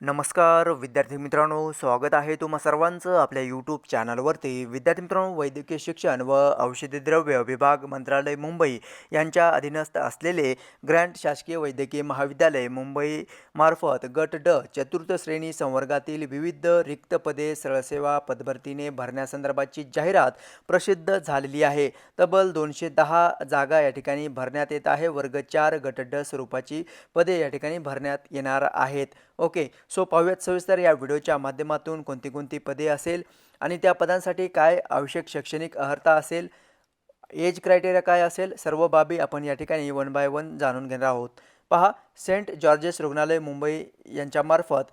नमस्कार विद्यार्थी मित्रांनो स्वागत आहे तुम्हा सर्वांचं आपल्या यूट्यूब चॅनलवरती विद्यार्थी मित्रांनो वैद्यकीय शिक्षण व औषधी द्रव्य विभाग मंत्रालय मुंबई यांच्या अधीनस्थ असलेले ग्रँट शासकीय वैद्यकीय महाविद्यालय मुंबई मार्फत गट ड चतुर्थ श्रेणी संवर्गातील विविध रिक्त पदे सरळसेवा पदभरतीने भरण्यासंदर्भाची जाहिरात प्रसिद्ध झालेली आहे. तब्बल दोनशे दहा जागा या ठिकाणी भरण्यात येत आहे. वर्ग चार गट ड स्वरूपाची पदे या ठिकाणी भरण्यात येणार आहेत. ओके सो पाहूयात सविस्तर या व्हिडिओच्या माध्यमातून कोणती कोणती पदे असेल आणि त्या पदांसाठी काय आवश्यक शैक्षणिक अर्हता असेल एज क्रायटेरिया काय असेल सर्व बाबी आपण या ठिकाणी वन बाय वन जाणून घेणार आहोत. पहा सेंट जॉर्जेस रुग्णालय मुंबई यांच्यामार्फत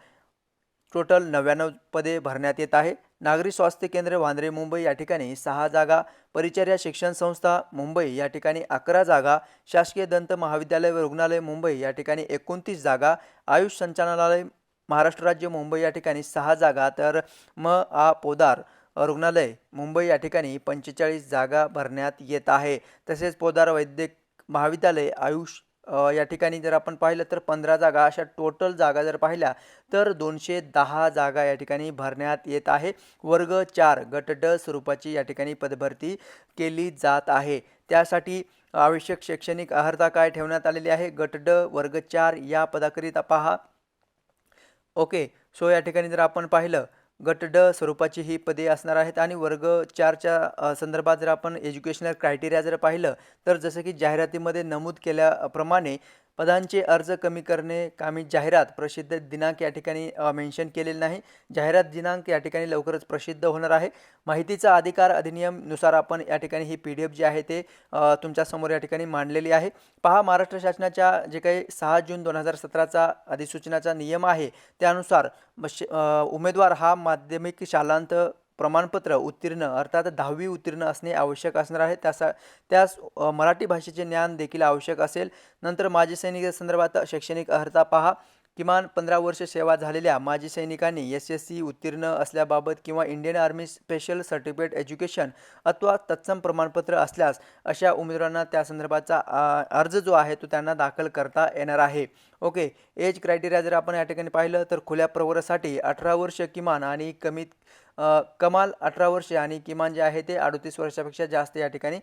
टोटल नव्याण्णव पदे भरण्यात येत आहे. नागरी स्वास्थ्य केंद्र वांद्रे मुंबई या ठिकाणी सहा जागा परिचर्या शिक्षण संस्था मुंबई या ठिकाणी अकरा जागा शासकीय दंत महाविद्यालय व रुग्णालय मुंबई या ठिकाणी एकोणतीस जागा आयुष संचालनालय महाराष्ट्र राज्य मुंबई या ठिकाणी सहा जागा. तर म आ पोदार रुग्णालय मुंबई या ठिकाणी पंचेचाळीस जागा भरण्यात येत आहे. तसेच पोदार वैद्यक महाविद्यालय आयुष या ठिकाणी जर आपण पाहिलं तर पंधरा जागा अशा टोटल जागा जर पाहिल्या तर दोनशे दहा जागा या ठिकाणी भरण्यात येत आहे. वर्ग चार गट ड स्वरूपाची या ठिकाणी पदभरती केली जात आहे. त्यासाठी आवश्यक शैक्षणिक अर्हता काय ठेवण्यात आलेली आहे? गट ड वर्ग चार या पदाकरिता पहा. ओके सो या ठिकाणी जर आपण पाहिलं गट ड स्वरूपाची ही पदे असणार आहेत आणि वर्ग चारच्या संदर्भात जर आपण एज्युकेशनल क्रायटेरिया जर पाहिलं तर जसं की जाहिरातीमध्ये नमूद केल्याप्रमाणे पदांचे अर्ज कमी करणे कामी जाहिरात प्रसिद्ध दिनांक या ठिकाणी मेन्शन केलेले नाही. जाहिरात दिनांक या ठिकाणी लवकरच प्रसिद्ध होणार आहे. माहितीचा अधिकार अधिनियमनुसार आपण या ठिकाणी ही पी डी एफ जी आहे ते तुमच्यासमोर या ठिकाणी मांडलेली आहे. पहा महाराष्ट्र शासनाच्या जे काही सहा जून दोन हजार सतराचा अधिसूचनाचा नियम आहे त्यानुसार उमेदवार हा माध्यमिक शालांत प्रमाणपत्र उत्तीर्ण अर्थात दहावी उत्तीर्ण असणे आवश्यक असणार आहे. त्यासा त्यास मराठी भाषेचे ज्ञान देखील आवश्यक असेल. नंतर माजी सैनिक संदर्भात शैक्षणिक अर्हता पहा. किमान पंधरा वर्ष सेवा झालेल्या माजी सैनिकांनी एस एस सी उत्तीर्ण असल्याबाबत किंवा Indian Army special certificate education अथवा तत्सम प्रमाणपत्र असल्यास अशा उमेदवारांना त्या संदर्भाचा अर्ज जो आहे तो त्यांना दाखल करता येणार आहे. ओके. एज क्रायटेरिया जर आपण या ठिकाणी पाहिलं तर खुल्या प्रवरासाठी अठरा वर्ष किमान आणि कमीत कमाल अठरा वर्षे आणि किमान जे आहे ते अडतीस वर्षापेक्षा जास्त या ठिकाणी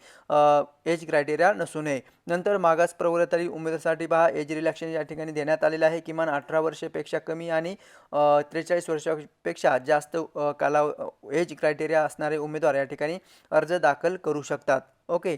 एज क्रायटेरिया नसू नये नंतर मागास प्रवर्गातील उमेदवारासाठी पहा एज रिलॅक्शन या ठिकाणी देण्यात आलेलं आहे. किमान अठरा वर्षेपेक्षा कमी आणि त्रेचाळीस वर्षापेक्षा जास्त कालाव काला एज क्रायटेरिया असणारे उमेदवार या ठिकाणी अर्ज दाखल करू शकतात. ओके.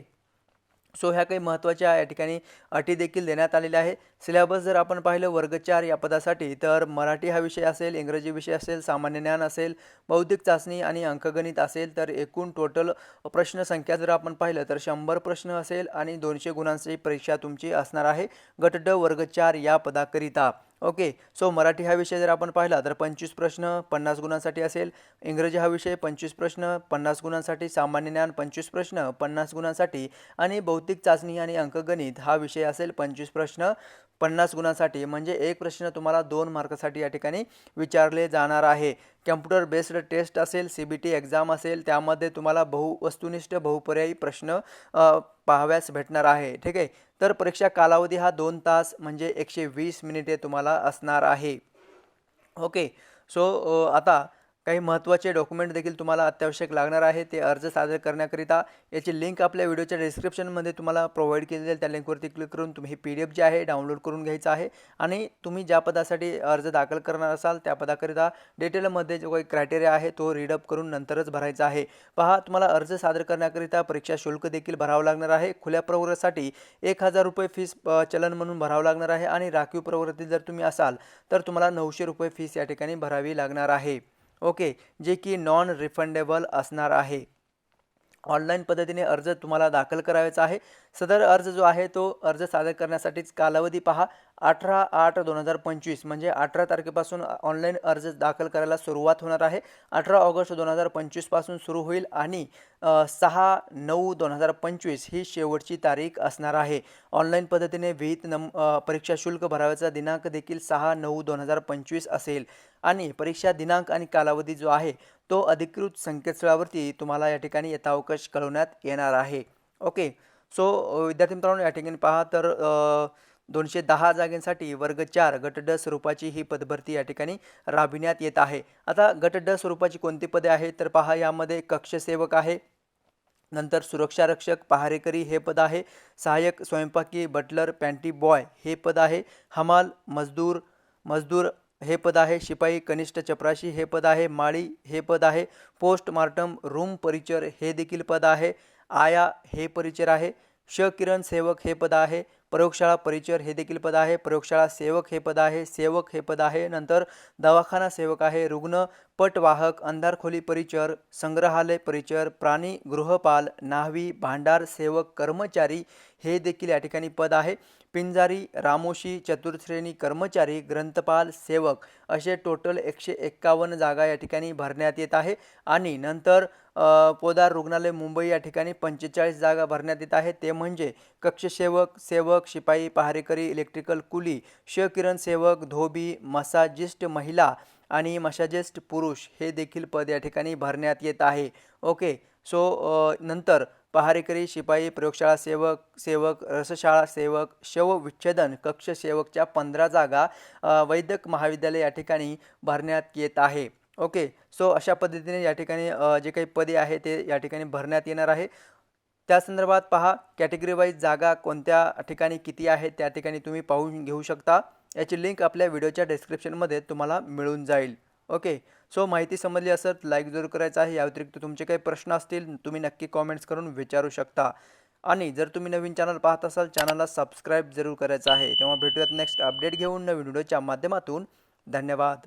सो ह्या काही महत्त्वाच्या या ठिकाणी अटी देखील देण्यात आलेल्या आहे सिलेबस जर आपण पाहिलं वर्ग चार या पदासाठी तर मराठी हा विषय असेल इंग्रजी विषय असेल सामान्य ज्ञान असेल बौद्धिक चाचणी आणि अंकगणित असेल तर एकूण टोटल प्रश्नसंख्या जर आपण पाहिलं तर शंभर प्रश्न असेल आणि दोनशे गुणांची परीक्षा तुमची असणार आहे. गट ड वर्ग चार या पदाकरिता. ओके सो मराठी हा विषय जर आपण पाहिला तर पंचवीस प्रश्न पन्नास गुणांसाठी असेल. इंग्रजी हा विषय पंचवीस प्रश्न पन्नास गुणांसाठी सामान्य ज्ञान पंचवीस प्रश्न पन्नास गुणांसाठी आणि भौतिक चाचणी आणि अंकगणित हा विषय असेल पंचवीस प्रश्न. पन्नास गुणांसाठी म्हणजे एक प्रश्न तुम्हाला दोन मार्कासाठी या ठिकाणी विचारले जाणार आहे. कम्प्युटर बेस्ड टेस्ट असेल सी बी टी एक्झाम असेल त्यामध्ये तुम्हाला बहु वस्तुनिष्ठ बहुपर्यायी प्रश्न पाहाव्यास भेटणार आहे. ठीक आहे? तर परीक्षा कालावधी हा दोन तास म्हणजे एकशे वीस मिनिटे तुम्हाला असणार आहे. ओके? सो आता काही महत्त्वाचे डॉक्युमेंट देखील तुम्हाला अत्यावश्यक लागणार आहे ते अर्ज सादर करण्याकरिता. याची लिंक आपल्या व्हिडिओच्या डिस्क्रिप्शनमध्ये तुम्हाला प्रोव्हाइड केली जाईल. त्या लिंकवरती क्लिक करून तुम्ही पी डी एफ जी आहे डाउनलोड करून घ्यायचं आहे. आणि तुम्ही ज्या पदासाठी अर्ज दाखल करणार असाल त्या पदाकरिता डिटेलमध्ये जो काही क्रायटेरिया आहे तो रीडअप करून नंतरच भरायचा आहे. पहा तुम्हाला अर्ज सादर करण्याकरिता परीक्षा शुल्क देखील भरावं लागणार आहे. खुल्या प्रवर्गासाठी एक हजार रुपये फीस चलन म्हणून भरावं लागणार आहे. आणि राखीव प्रवर्गातील जर तुम्ही असाल तर तुम्हाला नऊशे रुपये फीस या ठिकाणी भरावी लागणार आहे. ओके जे की नॉन रिफंडेबल असणार आहे. ऑनलाईन पद्धतीने अर्ज तुम्हाला दाखल करायचा आहे. सदर अर्ज जो आहे तो अर्ज सादर करण्यासाठीच कालावधी पहा. अठरा आठ दोन हजार पंचवीस म्हणजे अठरा तारखेपासून ऑनलाईन अर्ज दाखल करायला सुरुवात होणार आहे. अठरा ऑगस्ट दोन हजार पंचवीसपासून सुरू होईल आणि सहा नऊ दोन हजार पंचवीस ही शेवटची तारीख असणार आहे. ऑनलाईन पद्धतीने विहित नम परीक्षा शुल्क भरावयाचा दिनांक देखील सहा नऊ दोन हजार पंचवीस असेल. आणि परीक्षा दिनांक आणि कालावधी जो आहे तो अधिकृत संकेतस्थळावरती तुम्हाला या ठिकाणी यथावकाश कळवण्यात येणार आहे. ओके. सो विद्यार्थी मित्रांनो या ठिकाणी पहा तर दोनशे दहा जागेंसाठी वर्ग चार गट ड स्वरूपाची ही पदभरती या ठिकाणी राबविण्यात येत आहे. आता गट ड स्वरूपाची कोणती पदे आहेत? तर पहा यामध्ये कक्षसेवक आहे नंतर सुरक्षा रक्षक पहारेकरी हे पद आहे सहाय्यक स्वयंपाकी बटलर पॅन्टी बॉय हे पद आहे हमाल मजदूर मजदूर हे पद आहे शिपाई कनिष्ठ चपराशी हे पद आहे माळी हे पद आहे पोस्टमार्टम रूम परिचर हे देखील पद आहे आया हे परिचर आहे श किरण सेवक हे पद आहे प्रयोगशाळा परिचर हे देखील पद आहे. प्रयोगशाळा सेवक हे पद आहे. सेवक हे पद आहे. नंतर दवाखाना सेवक आहे. रुग्ण पटवाहक अंधारखोली परिचर संग्रहालय परिचर प्राणी गृहपाल न्हावी भांडार सेवक कर्मचारी हे देखील या ठिकाणी पद आहे. पिंजारी रामोशी चतुर्थश्रेणी कर्मचारी ग्रंथपाल सेवक असे टोटल एकशे एक्कावन्न जागा या ठिकाणी भरण्यात येत आहे. आणि नंतर पोदार रुग्णालय मुंबई या ठिकाणी पंचेचाळीस जागा भरण्यात येत आहे. ते म्हणजे कक्षसेवक सेवक शिपाई पहारेकरी इलेक्ट्रिकल कुली श किरण सेवक धोबी मसाजिस्ट महिला आणि मसाजिस्ट पुरुष हे देखील पद या ठिकाणी भरण्यात येत आहे. ओके सो नंतर पहारेकरी शिपाई प्रयोगशाळा सेवक सेवक रसशाळा सेवक शवविच्छेदन कक्ष सेवकच्या पंधरा जागा वैद्यक महाविद्यालय या ठिकाणी भरण्यात येत आहे. ओके सो अशा पद्धतीने या ठिकाणी जे काही पदे आहे ते या ठिकाणी भरण्यात येणार आहे. त्या संदर्भात पहा कॅटेगरी वाईज जागा कोणत्या ठिकाणी किती आहेत त्या ठिकाणी तुम्ही पाहून घेऊ शकता. याची लिंक आपल्या व्हिडिओच्या डिस्क्रिप्शनमध्ये तुम्हाला मिळून जाईल. ओके. सो माहिती समजली असत लाईक जरूर करायचं आहे. या व्यतिरिक्त तुमचे काही प्रश्न असतील तुम्ही नक्की कॉमेंट्स करून विचारू शकता. आणि जर तुम्ही नवीन चॅनल पाहत असाल चॅनलला सबस्क्राईब जरूर करायचं आहे. तेव्हा भेटूयात नेक्स्ट अपडेट घेऊन नवीन व्हिडिओच्या माध्यमातून. धन्यवाद.